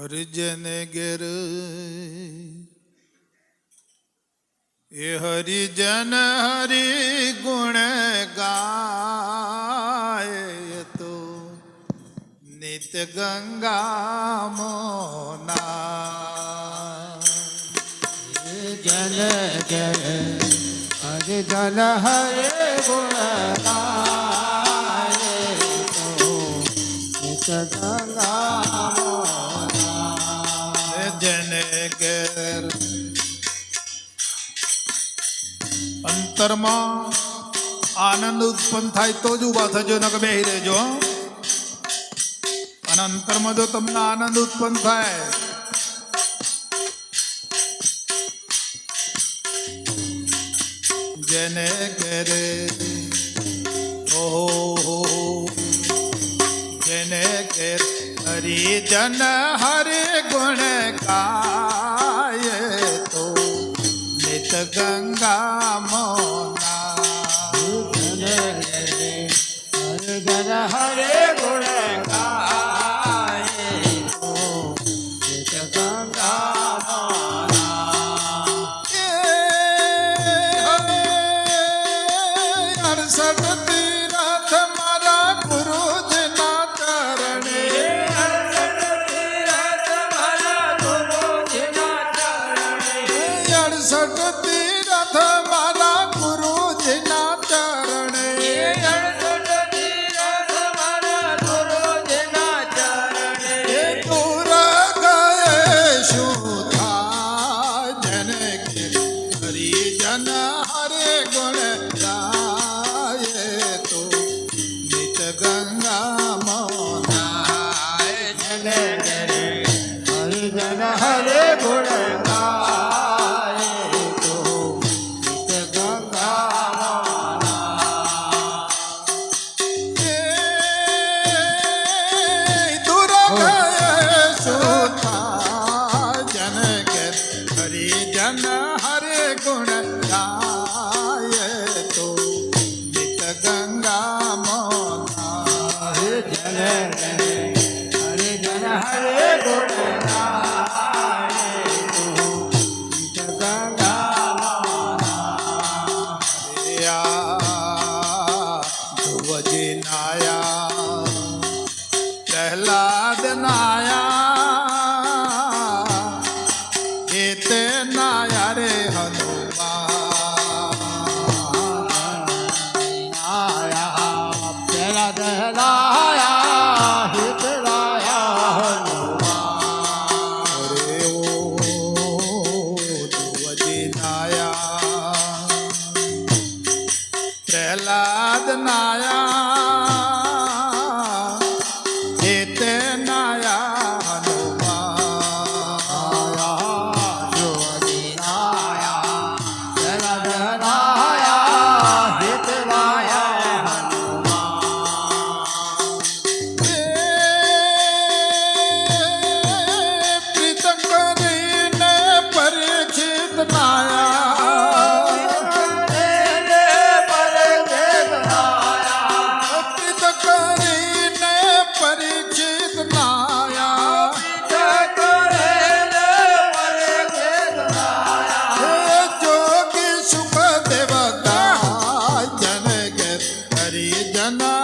હરિજન ગેર એ હરિજન હરિ ગુણ ગાય તો નિત ગંગા મોના. જન જન હરિજન હરે ગુણ ગાય તો નિત ગંગા અંતરમાં આનંદ ઉત્પન્ન થાય તો જ ઊભા થજો નક બેહી રહેજો હો. અને અંતરમાં જો તમને આનંદ ઉત્પન્ન થાય જેને ઘેરે ઓહો જેને ઘેર હરિજન હરે ગુણ ગાય તો નિત ગંગા நடு சட்டத்தில் હરે હરે હરે હરે ગુણ હરિજન હરે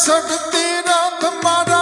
ਛੱਡ ਤੇਰਾ ਤੁਮਾਰਾ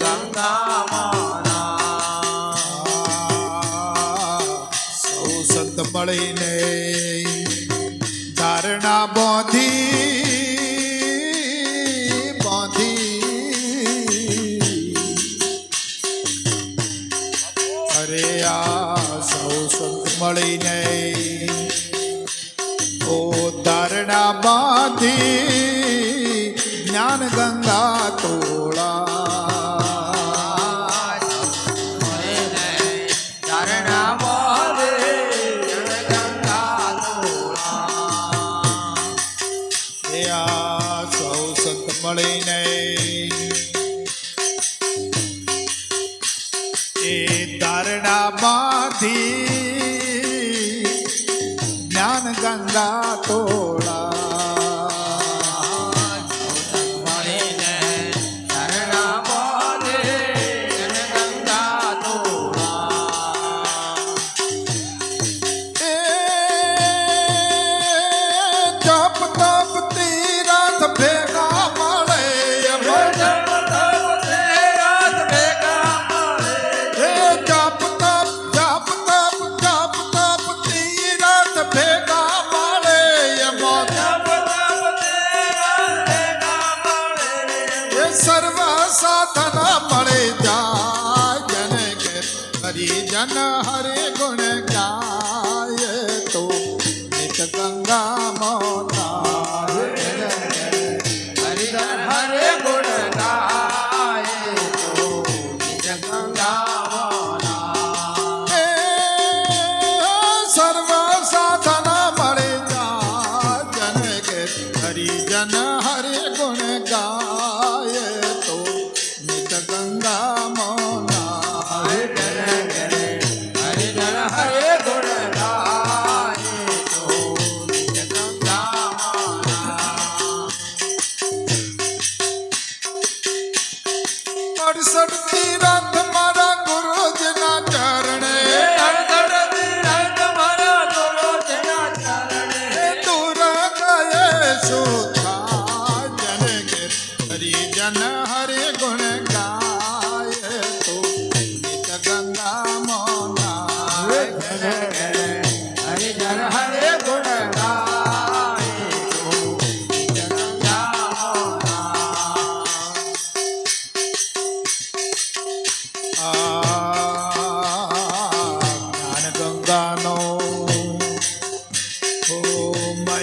ગંગા ઓ તારણા બાંધી જ્ઞાન ગંગા તોળા તારણા બાંધે જ્ઞાન ગંગા તોળા મળીને એ તારણા now. સર્વ સાધના મળે જા જન હરે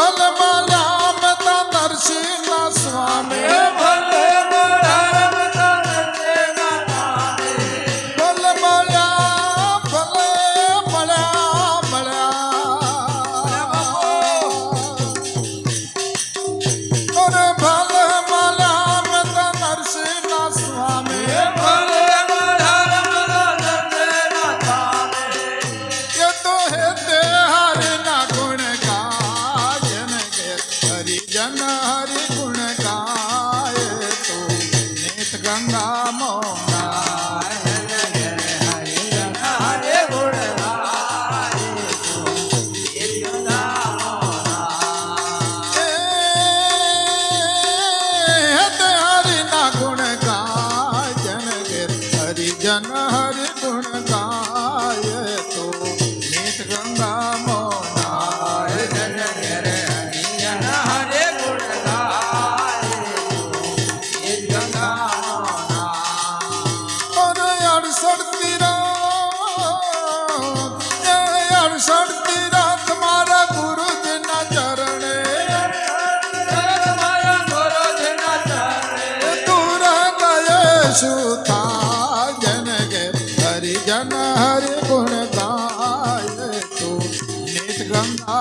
I love you. গঙ্গা